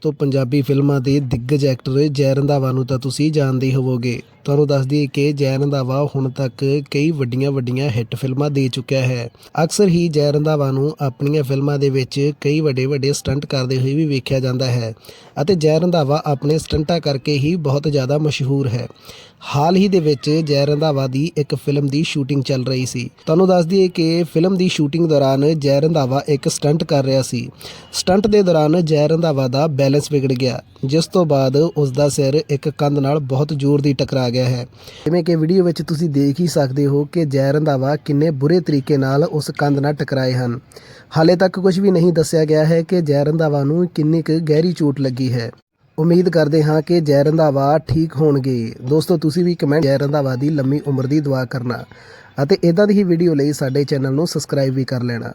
ਤੋਂ ਪੰਜਾਬੀ ਫਿਲਮਾਂ ਦੇ ਦਿੱਗਜ ਐਕਟਰ ਜੈ ਰੰਧਾਵਾ ਨੂੰ ਤਾਂ ਤੁਸੀਂ ਜਾਣਦੇ ਹੀ ਹੋਵੋਗੇ। ਤੁਹਾਨੂੰ ਦੱਸ ਦਈਏ ਕਿ ਜੈ ਰੰਧਾਵਾ ਹੁਣ ਤੱਕ ਕਈ ਵੱਡੀਆਂ ਵੱਡੀਆਂ ਹਿੱਟ ਫਿਲਮਾਂ ਦੇ ਚੁੱਕਿਆ ਹੈ। ਅਕਸਰ ਹੀ ਜੈ ਰੰਧਾਵਾ ਨੂੰ ਆਪਣੀਆਂ ਫਿਲਮਾਂ ਦੇ ਵਿੱਚ ਕਈ ਵੱਡੇ ਵੱਡੇ ਸਟੰਟ ਕਰਦੇ ਹੋਏ ਵੀ ਵੇਖਿਆ ਜਾਂਦਾ ਹੈ ਅਤੇ ਜੈ ਰੰਧਾਵਾ ਆਪਣੇ ਸਟੰਟਾਂ ਕਰਕੇ ਹੀ ਬਹੁਤ ਜ਼ਿਆਦਾ ਮਸ਼ਹੂਰ ਹੈ। ਹਾਲ ਹੀ ਦੇ ਵਿੱਚ ਜੈ ਰੰਧਾਵਾ ਦੀ ਇੱਕ ਫਿਲਮ ਦੀ ਸ਼ੂਟਿੰਗ ਚੱਲ ਰਹੀ ਸੀ। ਤੁਹਾਨੂੰ ਦੱਸ ਦਈਏ ਕਿ ਫਿਲਮ ਦੀ ਸ਼ੂਟਿੰਗ ਦੌਰਾਨ ਜੈ ਰੰਧਾਵਾ ਇੱਕ ਸਟੰਟ ਕਰ ਰਿਹਾ ਸੀ। ਸਟੰਟ ਦੇ ਦੌਰਾਨ ਜੈ ਰੰਧਾਵਾ ਦਾ ਬੈਲੈਂਸ ਵਿਗੜ ਗਿਆ, ਜਿਸ ਤੋਂ ਬਾਅਦ ਉਸ ਦਾ ਸਿਰ ਇੱਕ ਕੰਧ ਨਾਲ ਬਹੁਤ ਜ਼ੋਰ ਦੀ ਟਕਰਾ ਗਿਆ ਹੈ। ਜਿਵੇਂ ਕਿ ਵੀਡੀਓ ਵਿੱਚ ਤੁਸੀਂ ਦੇਖ ਹੀ ਸਕਦੇ ਹੋ ਕਿ ਜੈ ਰੰਧਾਵਾ ਕਿੰਨੇ ਬੁਰੇ ਤਰੀਕੇ ਨਾਲ ਉਸ ਕੰਧ ਨਾਲ ਟਕਰਾਏ ਹਨ। ਹਾਲੇ ਤੱਕ ਕੁਝ ਵੀ ਨਹੀਂ ਦੱਸਿਆ ਗਿਆ ਹੈ ਕਿ ਜੈ ਰੰਧਾਵਾ ਨੂੰ ਕਿੰਨੀ ਕੁ ਗਹਿਰੀ ਚੋਟ ਲੱਗੀ ਹੈ। ਉਮੀਦ ਕਰਦੇ ਹਾਂ ਕਿ ਜੈ ਰੰਧਾਵਾ ਠੀਕ ਹੋਣਗੇ। ਦੋਸਤੋ, ਤੁਸੀਂ ਵੀ ਕਮੈਂਟ ਜੈ ਰੰਧਾਵਾ ਦੀ ਲੰਮੀ ਉਮਰ ਦੀ ਦੁਆ ਕਰਨਾ ਅਤੇ ਇਦਾਂ ਦੀ ਹੀ ਵੀਡੀਓ ਲਈ ਸਾਡੇ ਚੈਨਲ ਨੂੰ ਸਬਸਕ੍ਰਾਈਬ ਵੀ ਕਰ ਲੈਣਾ।